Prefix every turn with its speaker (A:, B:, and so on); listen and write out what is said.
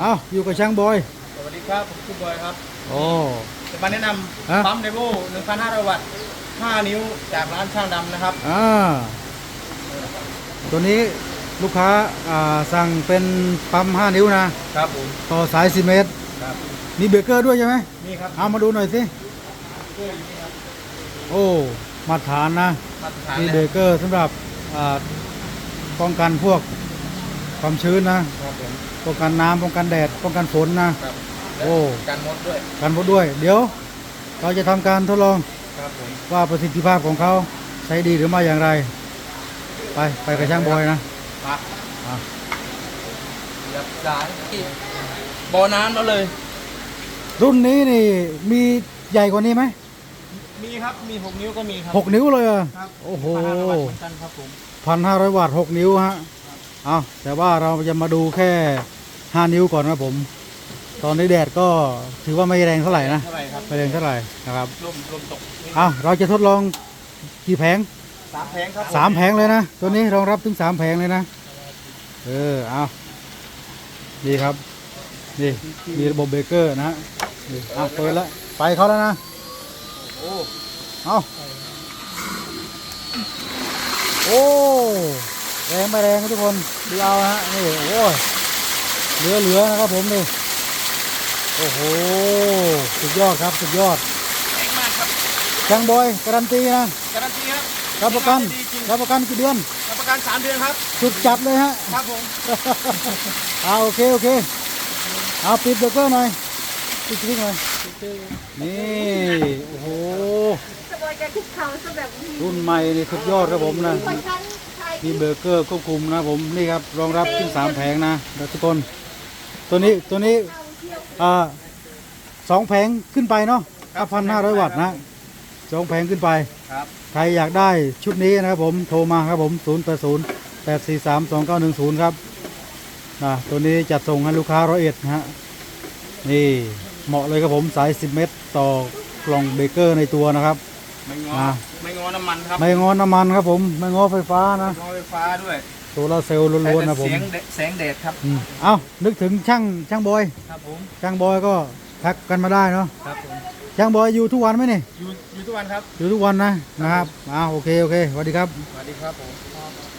A: เอาอยู่กับช่างบอย
B: สวัสดีครับผมคุณบอยครับ
A: โอ้
B: จะมาแนะน
A: ฮะำ
B: ปั๊มเดโว1,500 วัตต์ 5 นิ้วจากร้านช่างดำนะครับ
A: อ่าตัวนี้ลูกค้าอ่าสั่งเป็นปั๊ม5 นิ้วนะ
B: ครับผม
A: ต่อสาย10เมตร
B: ครับ
A: มีเบรกเกอร์ด้วยใช่ไหม
B: นี่ครับ
A: เอามาดูหน่อยสิ
B: เพื่ออยู่นี่ครับ
A: โอ้มาตรฐานนะ
B: มาตรฐาน
A: มี
B: เล
A: เบร
B: ย
A: กเกอร์สำหรับอ่าป้องกันพวก ความชื้นนะ
B: ครับผม
A: ป้องกันน้ำป้องกันแดดป้องกันฝนนะ
B: ครับ
A: โอ้
B: กันมดด้วย
A: กันพดด้วย เดี๋ยว เราจะทำการทดลอง
B: ครับผม
A: ว่าประสิทธิภาพของเขาใช้ดีหรือไม่อย่างไร ไปไปกับช่างบอยนะ
B: มา
A: อะ
B: เรียบร้อยบ่อน้ำแล้วเลย
A: รุ่นนี้นี่มีใหญ่กว่านี้ไหม
B: มีครับ มี 6 นิ้วก็มีครับ
A: หกนิ้วเลยเหรอะ
B: ครับ
A: โอ้โห
B: 1,500วัตต์เหมือนกันครับผม
A: พันห้าร้อยวัตต์หกนิ้วฮะ เอาแต่ว่าเราจะมาดูแค่ห้านิ้วก่อนนะผม ตอนนี้แดดก็ถือว่าไม่แรงเท่าไหร่นะ
B: เท่าไหร่ครับ
A: ไม่แรงเท่าไหร่นะครับ
B: ลมลมตก
A: เอาเราจะทดลองกี่แผง
B: สามแผงครับ
A: สามแผงเลยนะตัวนี้รองรับถึงสามแผงเลยนะเออเอาดีครับนี่มีระบบเบรกเกอร์นะฮะนี่อะเปิดแล้วไปเขาแล้วนะ
B: โอ้
A: เอาโอ้ แรงไม่แรงนะทุกคนดูเอานะฮะนี่โอ้ยเหลือเหลือนะครับผมนี่โอ้โหสุดยอดครับสุดยอด
B: แรงมากครับ
A: ช่างบอยการันตีนะ
B: การันตีครับ
A: รับประกัน
B: ดีจริง
A: รับประกันกี่เดือน
B: รับประกัน3เดือนครับ
A: สุดจัดเลยฮะ
B: ครับผม
A: เอาโอเคโอเคเอาปิดเบรกเกอร์หน่อยปิดคลิกหน่อยนี่โอ้โห
C: สบายใจคุกเขาซะแบบนี้
A: รุ่นใหม่นี่สุดยอดครับผมนะ
C: คนชั้นไทย
A: มีเบอร์เกอร์ควบคุมนะผมนี่ครับรองรับขึ้นสามแผงนะทุกคน ตัวนี้ตัวนี้อ่าสองแผงขึ้นไปเนาะพันห้าร้อยวัตต์นะสองแผงขึ้นไป
B: ครับ
A: ใครอยากได้ชุดนี้นะครับผมโทรมาครับผม0 8 0 8 4 3 2 9 1 0ครับนะตัวนี้จัดส่งให้ลูกค้าร้อยเอ็ดนะฮะนี่เหมาะเลยครับผมสาย10เมตรต่อกล่องเบรกเกอร์ในตัวนะครับ
B: ไม่งอ
A: อ่า
B: ไม่งอ น้ำมันครับ
A: ไม่งอน้ำมันครับผม ไม่งอไฟฟ้านะ
B: งอไฟฟ้าด้วย
A: โซลาร์เซลล์ล้วนๆนะผม
B: เสียงแดแสงแดดครับ
A: อืมเอ้านึกถึงช่างช่างบอย
B: ครับผม
A: ช่างบอยก็ทักกันมาได้เนาะ
B: ครับผม
A: ช่างบอยอยู่ทุกวันไหมนี่
B: อยู่อยู่ทุกวันครับ
A: อยู่ทุกวันนะนะครับอ้าวโอเคโอเคสวัสดีครับ
B: สวัสดีครับผม